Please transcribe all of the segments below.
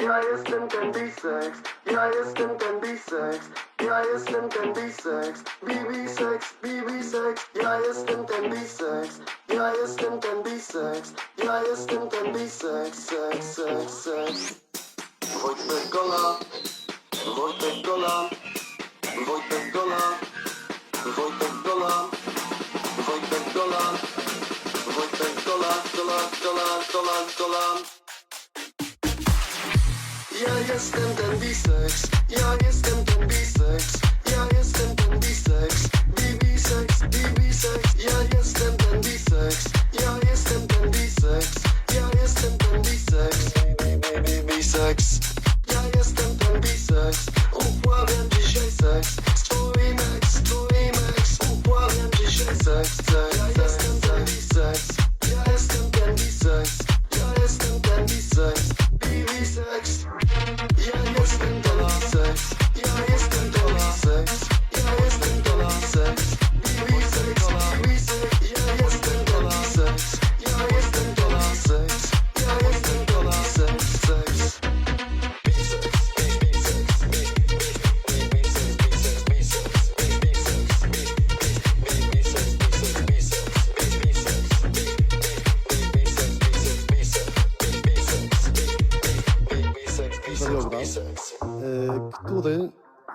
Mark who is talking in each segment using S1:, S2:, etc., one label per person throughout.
S1: Ja jestem ten bisex, ja jestem ten bisex, ja jestem ten bisex, bibisex, bibisex, ja jestem ten bisex, ja jestem ten bisex, ja jestem ten bisex, sex, sex, sex. Wojtek Gola, Wojtek Gola, Wojtek Gola, Wojtek Gola, Wojtek Gola, Wojtek Gola, Gola, Gola, Gola, Gola. Ja jestem ten ja jestem ten ja jestem ten ja jestem ten ja jestem ten ja jestem ten
S2: Zawiodła, y, który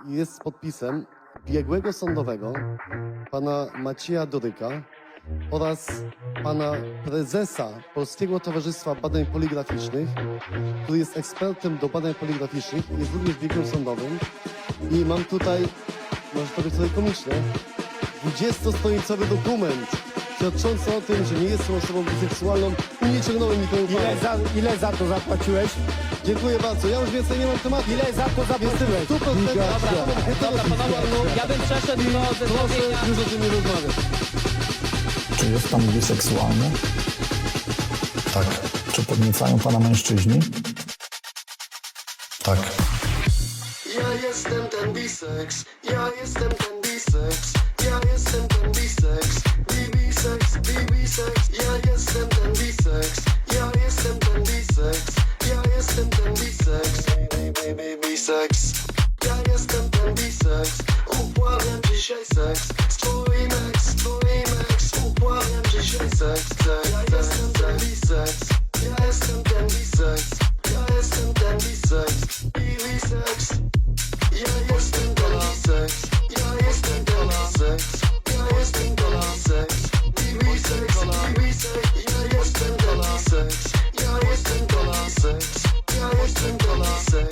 S2: jest z podpisem biegłego sądowego pana Macieja Doryka oraz pana prezesa Polskiego Towarzystwa Badań Poligraficznych, który jest ekspertem do badań poligraficznych, jest również biegłym sądowym. I mam tutaj, może to być trochę komiczne, 20-stronicowy dokument świadczący o tym, że nie jestem osobą biseksualną i nie ciągnąłem nikomu
S3: Ile za, ile za to zapłaciłeś?
S2: Dziękuję bardzo, ja już więcej nie mam tematu.
S3: Ile za to
S2: Jestem
S3: zapłaciłeś?
S2: w 100%
S3: Miga.
S4: Dobra, panowie, ja bym przeszedł do
S2: Proszę
S4: zestawienia.
S2: już o tym nie rozmawiać.
S5: Czy jest pan biseksualny? Tak. Czy podniecają pana mężczyźni? Tak.
S1: Ja jestem ten bisex, ja jestem ten bisex, ja jestem ten bisex, bisex, ja jestem ten bisex, upławiam dzisiaj seks, twój mex, twój mex, upławiam dzisiaj seks, seks, ja jestem ten bisex, ja jestem ten bisex, ja jestem ten bisex, bibisex. Ja jestem ten bisex, ja jestem ten bisex, ja jestem ten bisex, bibisex, bibisex, ja jestem ten bisex, ja jestem ten bisex, ja jestem ten bisex,